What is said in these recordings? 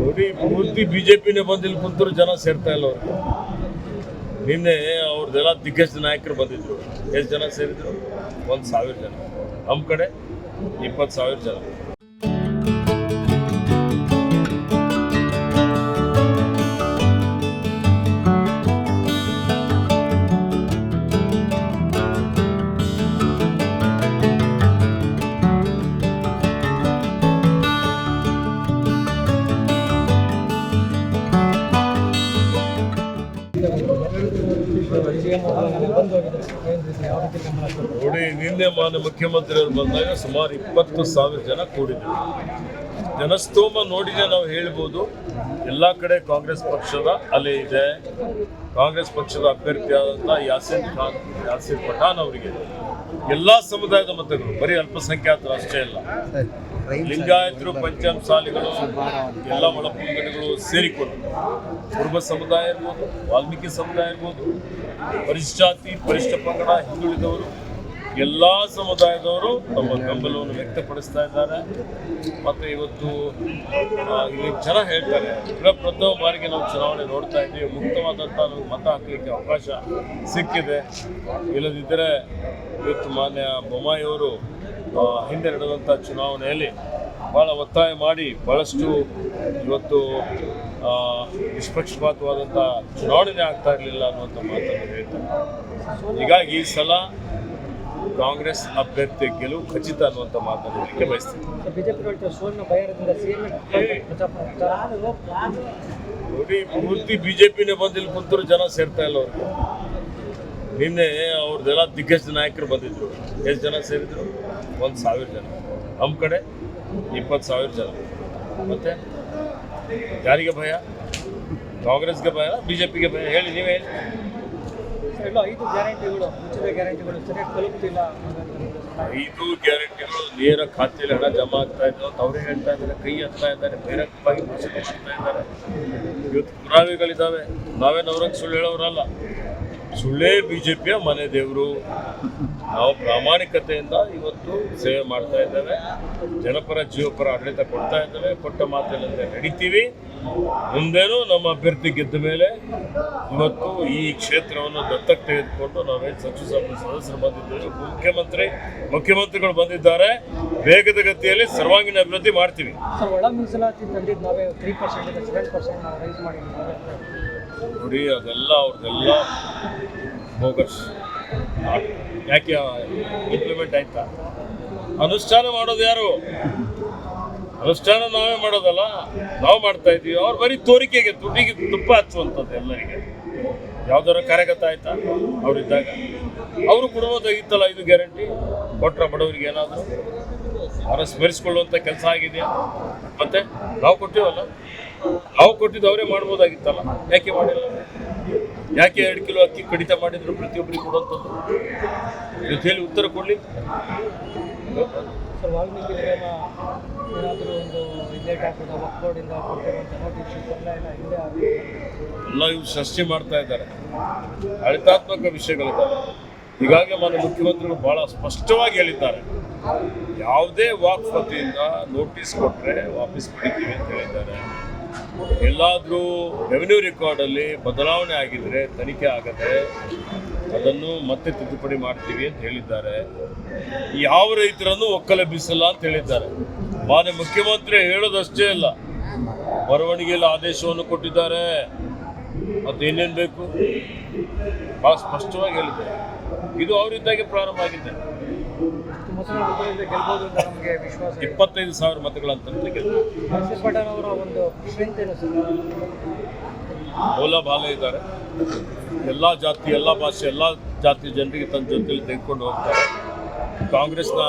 ನೋಡಿ, ಪೂರ್ತಿ ಬಿಜೆಪಿನೇ ಬಂದು ಇಲ್ಲಿ ಕುಂತರು ಜನ ಸೇರ್ತಾ ಇಲ್ಲ ಅವ್ರಿಗೆ ನಿನ್ನೆ ಅವ್ರದ್ದೆಲ್ಲ ದಿಗ್ಗಜ ನಾಯಕರು ಬಂದಿದ್ರು. ಎಷ್ಟು ಜನ ಸೇರಿದ್ರು? ಒಂದು ಸಾವಿರ ಜನ. ನಮ್ಮ ಕಡೆ ಇಪ್ಪತ್ತು ಸಾವಿರ ಜನ. ನೋಡಿ, ನಿನ್ನೆ ಮಾನ್ಯ ಮುಖ್ಯಮಂತ್ರಿಯವರು ಬಂದಾಗ ಸುಮಾರು ಇಪ್ಪತ್ತು ಸಾವಿರ ಜನ ಕೂಡಿದ್ರು. ಜನಸ್ತೋಮ ನೋಡಿದ್ರೆ ನಾವು ಹೇಳ್ಬೋದು, ಎಲ್ಲ ಕಡೆ ಕಾಂಗ್ರೆಸ್ ಪಕ್ಷದ ಅಲೆ ಇದೆ. ಕಾಂಗ್ರೆಸ್ ಪಕ್ಷದ ಅಭ್ಯರ್ಥಿಯಾದಂಥ ಯಾಸಿನ್ ಖಾನ್ ಯಾಸಿರ್ ಪಠಾನ್ ಅವರಿಗೆ. ಎಲ್ಲ ಸಮುದಾಯದ ಮತಗಳು ಬರೀ ಅಲ್ಪಸಂಖ್ಯಾತರು ಅಷ್ಟೇ ಅಲ್ಲ. ಲಿಂಗಾಯತರು ಪಂಚಮಸಾಲಿಗಳು ಎಲ್ಲ ಒಳಪುಂಗಡಿಗಳು ಸೇರಿಕೊಂಡು ಕುರುಬ ಸಮುದಾಯ ಇರ್ಬೋದು, ವಾಲ್ಮೀಕಿ ಸಮುದಾಯ ಇರ್ಬೋದು ಪರಿಶಾತಿ ಪರಿಷ್ಠ ಪಂಗಡ ಹಿಂದುಳಿದವರು ಎಲ್ಲ ಸಮುದಾಯದವರು ತಮ್ಮ ಬೆಂಬಲವನ್ನು ವ್ಯಕ್ತಪಡಿಸ್ತಾ ಇದ್ದಾರೆ. ಮತ್ತು ಇವತ್ತು ಇಲ್ಲಿ ಜನ ಹೇಳ್ತಾರೆ ಪ್ರಥಮ ಬಾರಿಗೆ ನಾವು ಚುನಾವಣೆ ನೋಡ್ತಾ ಇದ್ದೀವಿ. ಮುಕ್ತವಾದಂಥ ನಮಗೆ ಮತ ಹಾಕಲಿಕ್ಕೆ ಅವಕಾಶ ಸಿಕ್ಕಿದೆ. ಇಲ್ಲದಿದ್ದರೆ ಇವತ್ತು ಮಾನ್ಯ ಬೊಮ್ಮಾಯಿಯವರು ಹಿಂದೆ ನಡೆದಂಥ ಚುನಾವಣೆಯಲ್ಲಿ ಭಾಳ ಒತ್ತಾಯ ಮಾಡಿ ಭಾಳಷ್ಟು ಇವತ್ತು ನಿಷ್ಪಕ್ಷಪಾತವಾದಂಥ ಚುನಾವಣೆ ಆಗ್ತಾ ಇರಲಿಲ್ಲ ಅನ್ನುವಂಥ ಮಾತನ್ನು ಹೇಳ್ತಾರೆ. ಹೀಗಾಗಿ ಈ ಸಲ ಕಾಂಗ್ರೆಸ್ ಅಭ್ಯರ್ಥಿ ಗೆಲುವು ಖಚಿತ ಅನ್ನುವಂಥ ಮಾತನ್ನು ಹೇಳಲಿಕ್ಕೆ ಬಯಸ್ತೀನಿ ನೋಡಿ ಪೂರ್ತಿ ಬಿಜೆಪಿನೇ ಬಂದಿಲ್ಲಿ ಕುಂತರು ಜನ ಸೇರ್ತಾ ಇಲ್ಲ ಅವ್ರಿಗೆ. ನಿನ್ನೆ ಅವ್ರದ್ದೆಲ್ಲ ದಿಗ್ಗಜ ನಾಯಕರು ಬಂದಿದ್ರು. ಎಷ್ಟು ಜನ ಸೇರಿದ್ರು? ಒಂದು ಸಾವಿರ ಜನ. ನಮ್ಮ ಕಡೆ ಇಪ್ಪತ್ತು ಸಾವಿರ ಜನ. ಮತ್ತೆ ಯಾರಿಗೆ ಭಯ? ಕಾಂಗ್ರೆಸ್ಗೆ ಭಯ ಬಿಜೆಪಿಗೆ ಭಯ? ಹೇಳಿ ನೀವೇ ಹೇಳಿ. ಐದು ಗ್ಯಾರಂಟಿಗಳು ಗ್ಯಾರಂಟಿಗಳು ಸರಿಯಾಗಿ ಐದು ಗ್ಯಾರಂಟಿಗಳು ನೇರ ಖಾತೆಯಲ್ಲಿ ಹಣ ಜಮಾ ಆಗ್ತಾ ಇದ್ದಾವೆ. ಅವರೇ ಹೇಳ್ತಾ ಇದ್ದಾರೆ, ಕೈ ಹತ್ತಾ ಇದ್ದಾರೆ ಘೋಷಣೆ ಮಾಡ್ತಾ ಇದ್ದಾರೆ. ಇವತ್ತು ಪುರಾವೆಗಳಿದ್ದಾವೆ ನಾವೇನು ಅವ್ರಿಗೆ ಸುಳ್ಳು ಹೇಳೋರಲ್ಲ. ಸುಳ್ಳೇ ಬಿ ಜೆ ಪಿಯ ಮನೆ ದೇವರು. ನಾವು ಪ್ರಾಮಾಣಿಕತೆಯಿಂದ ಇವತ್ತು ಸೇವೆ ಮಾಡ್ತಾ ಇದ್ದೇವೆ. ಜನಪರ ಜೀವಪರ ಆಡಳಿತ ಕೊಡ್ತಾ ಇದ್ದೇವೆ. ಕೊಟ್ಟ ಮಾತಿನಂತೆ ನಡೀತೀವಿ. ಮುಂದೇನು ನಮ್ಮ ಅಭ್ಯರ್ಥಿ ಗೆದ್ದ ಮೇಲೆ ಇವತ್ತು ಈ ಕ್ಷೇತ್ರವನ್ನು ದತ್ತಕ್ಕೆ ತೆಗೆದುಕೊಂಡು ನಾವೇ ಸಚಿವ ಸಂಪುಟ ಸದಸ್ಯರು ಬಂದಿದ್ದೇವೆ. ಮುಖ್ಯಮಂತ್ರಿ ಮುಖ್ಯಮಂತ್ರಿಗಳು ಬಂದಿದ್ದಾರೆ. ವೇಗದ ಗತಿಯಲ್ಲಿ ಸರ್ವಾಂಗೀಣ ಅಭಿವೃದ್ಧಿ ಮಾಡ್ತೀವಿ. ನೋಡಿ ಅದೆಲ್ಲ ಅವ್ರದ್ದೆಲ್ಲ ಬೋಗಸ್ ಯಾಕೆ ಇಂಪ್ಲಿಮೆಂಟ್ ಆಯ್ತಾ? ಅನುಷ್ಠಾನ ಮಾಡೋದು ಯಾರು? ಅನುಷ್ಠಾನ ನಾವೇ ಮಾಡೋದಲ್ಲ? ನಾವು ಮಾಡ್ತಾ ಇದ್ದೀವಿ ಅವ್ರು ಬರೀ ತೋರಿಕೆಗೆ ದುಡ್ಡಿಗೆ ತುಪ್ಪ ಹಚ್ಚುವಂಥದ್ದು ಎಲ್ಲರಿಗೆ. ಯಾವ್ದಾರ ಕಾರ್ಯಗತ ಆಯ್ತಾ? ಅವರಿದ್ದಾಗ. ಅವರು ಕೊಡುವುದಾಗಿತ್ತಲ್ಲ ಇದು ಗ್ಯಾರಂಟಿ ಕೊಟ್ರ ಬಡವರಿಗೆ ಏನಾದರೂ? ಅವರ ಸ್ಮರಿಸಿಕೊಳ್ಳುವಂಥ ಕೆಲಸ ಆಗಿದೆಯಾ ಮತ್ತೆ ನಾವು ಕೊಟ್ಟಿವಲ್ಲ? ನಾವು ಕೊಟ್ಟಿದ್ದು ಅವರೇ ಮಾಡ್ಬೋದಾಗಿತ್ತಲ್ಲ? ಯಾಕೆ ಮಾಡಿಲ್ಲ? ಯಾಕೆ ಎರಡು ಕಿಲೋ ಅಕ್ಕಿ ಕಡಿತ ಮಾಡಿದ್ರು ಪ್ರತಿಯೊಬ್ಬರಿಗೆ ಕೊಡುವಂಥದ್ದು? ಜೊತೆಯಲ್ಲಿ ಉತ್ತರ ಕೊಡಲಿ. ಎಲ್ಲ ಇವ್ರು ಸೃಷ್ಟಿ ಮಾಡ್ತಾ ಇದ್ದಾರೆ. ಅಳಿತಾತ್ಮಕ ವಿಷಯಗಳಿದ್ದಾವೆ ಹೀಗಾಗಿ ಮಾನ್ಯ ಮುಖ್ಯಮಂತ್ರಿಗಳು ಬಹಳ ಸ್ಪಷ್ಟವಾಗಿ ಹೇಳಿದ್ದಾರೆ. ಯಾವುದೇ ವಾಕ್ ವತಿಯಿಂದ ನೋಟಿಸ್ ಕೊಟ್ಟರೆ ವಾಪಸ್ ಪಡಿತೀವಿ ಅಂತ ಹೇಳಿದ್ದಾರೆ. ಎಲ್ಲಾದರೂ ರೆವಿನ್ಯೂ ರೆಕಾರ್ಡಲ್ಲಿ ಬದಲಾವಣೆ ಆಗಿದ್ರೆ, ತನಿಖೆ ಆಗದೆ ಅದನ್ನು ಮತ್ತೆ ತಿದ್ದುಪಡಿ ಮಾಡ್ತೀವಿ ಅಂತ ಹೇಳಿದ್ದಾರೆ. ಯಾವ ರೈತರನ್ನು ಒಕ್ಕಲೆಬ್ಬಿಸಲ್ಲ ಅಂತ ಹೇಳಿದ್ದಾರೆ. ಮಾನ್ಯ ಮುಖ್ಯಮಂತ್ರಿ ಹೇಳೋದಷ್ಟೇ ಅಲ್ಲ, ಬರವಣಿಗೆಯಲ್ಲಿ ಆದೇಶವನ್ನು ಕೊಟ್ಟಿದ್ದಾರೆ. ಮತ್ತು ಏನೇನು ಬೇಕು? ಭಾಳ ಸ್ಪಷ್ಟವಾಗಿ ಹೇಳಿದ್ದಾರೆ. ಇದು ಅವರಿಂದಾಗಿ ಪ್ರಾರಂಭ ಆಗಿದೆ ಮುಸ್ಲಿಂ ಮತದಿಂದ ಗೆಲ್ಬೋದು ಅಂತ ನಮಗೆ ವಿಶ್ವಾಸ ಇದೆ ಇಪ್ಪತ್ತೈದು ಸಾವಿರ ಏನು ಓಲಾ ಬಾಲ ಇದ್ದಾರೆ. ಎಲ್ಲ ಜಾತಿ ಎಲ್ಲ ಭಾಷೆ ಎಲ್ಲ ಜಾತಿ ಜನರಿಗೆ ತನ್ನ ಜೊತೆಯಲ್ಲಿ ತೆಗೆದುಕೊಂಡು ಹೋಗ್ತಾರೆ. ಕಾಂಗ್ರೆಸ್ನ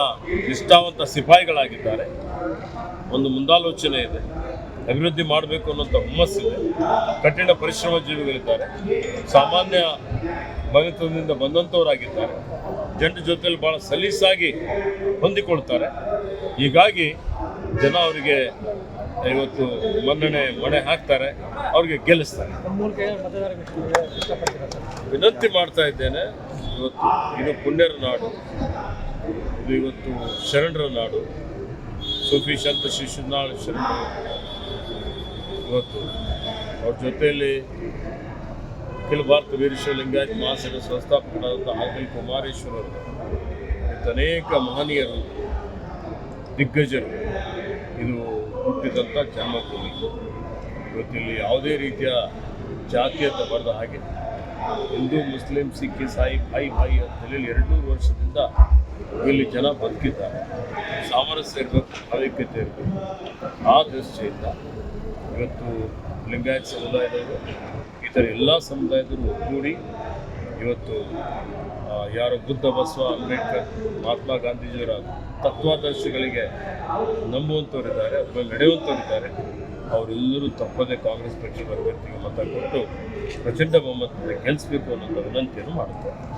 ನಿಷ್ಠಾವಂತ ಸಿಪಾಯಿಗಳಾಗಿದ್ದಾರೆ. ಒಂದು ಮುಂದಾಲೋಚನೆ ಇದೆ. ಅಭಿವೃದ್ಧಿ ಮಾಡಬೇಕು ಅನ್ನೋಂಥ ಹುಮ್ಮಸ್ಸಿದೆ. ಕಠಿಣ ಪರಿಶ್ರಮ ಜೀವಿಗಳಿದ್ದಾರೆ ಸಾಮಾನ್ಯ ಮನೆತನದಿಂದ ಬಂದಂಥವರಾಗಿದ್ದಾರೆ ಜನರ ಜೊತೆಯಲ್ಲಿ ಭಾಳ ಸಲೀಸಾಗಿ ಹೊಂದಿಕೊಳ್ತಾರೆ. ಹೀಗಾಗಿ ಜನ ಅವರಿಗೆ ಇವತ್ತು ಮನ್ನಣೆ ಮಣೆ ಹಾಕ್ತಾರೆ, ಅವ್ರಿಗೆ ಗೆಲ್ಲಿಸ್ತಾರೆ. ವಿನಂತಿ ಮಾಡ್ತಾ ಇದ್ದೇನೆ, ಇವತ್ತು ಇದು ಪುಣ್ಯರ ನಾಡು, ಇದು ಇವತ್ತು ಶರಣರ ನಾಡು. ಸೂಫಿ ಸಂತ ಶಿಶುನಾಳ್ ಶರಣರು ಇವತ್ತು ಅವ್ರ ಜೊತೆಯಲ್ಲಿ ಅಖಿಲ ಭಾರತ ವೀರಶೈವ ಲಿಂಗಾಯತ್ ಮಹಾಸಭೆ ಸಂಸ್ಥಾಪಕರಾದಂಥ ಕುಮಾರೇಶ್ವರ ಮತ್ತು ಅನೇಕ ಮಹನೀಯರು, ದಿಗ್ಗಜರು ಇದು ಹುಟ್ಟಿದಂಥ ಜನ್ಮಭೂಮಿ. ಇವತ್ತಿಲ್ಲಿ ಯಾವುದೇ ರೀತಿಯ ಜಾತಿಯತ್ತ ಬರೆದ ಹಾಗೆ ಹಿಂದೂ, ಮುಸ್ಲಿಂ, ಸಿಖ್ ಇಸಾಯಿ ಭಾಯಿ ಭಾಯಿ ಅಂತ ಹೇಳಿ ಎರಡುನೂರು ವರ್ಷದಿಂದ ಇಲ್ಲಿ ಜನ ಬದುಕಿದ್ದಾರೆ. ಸಾಮರಸ್ಯ ಇರಬೇಕು ಭಾವಿಕತೆ ಇರಬೇಕು. ಆ ದೃಷ್ಟಿಯಿಂದ ಇವತ್ತು ಲಿಂಗಾಯತ್ ಸಮುದಾಯದವರು ಇತರ ಎಲ್ಲ ಸಮುದಾಯದವರು ಒಗ್ಗೂಡಿ ಇವತ್ತು ಯಾರು ಬುದ್ಧ ಬಸವ ಅಂಬೇಡ್ಕರ್, ಮಹಾತ್ಮ ಗಾಂಧೀಜಿಯವರ ತತ್ವಾದರ್ಶಗಳಿಗೆ ನಂಬುವಂಥವರಿದ್ದಾರೆ ಅದ್ರ ಮೇಲೆ ನಡೆಯುವಂಥವರಿದ್ದಾರೆ ಅವರೆಲ್ಲರೂ ತಪ್ಪದೇ ಕಾಂಗ್ರೆಸ್ ಪಕ್ಷದ ಅಭ್ಯರ್ಥಿಗೆ ಮತ ಕೊಟ್ಟು ಪ್ರಚಂಡ ಬಹುಮತದಿಂದ ಗೆಲ್ಲಿಸಬೇಕು ಅನ್ನೋಂಥ ವಿನಂತಿಯನ್ನು ಮಾಡುತ್ತಾರೆ.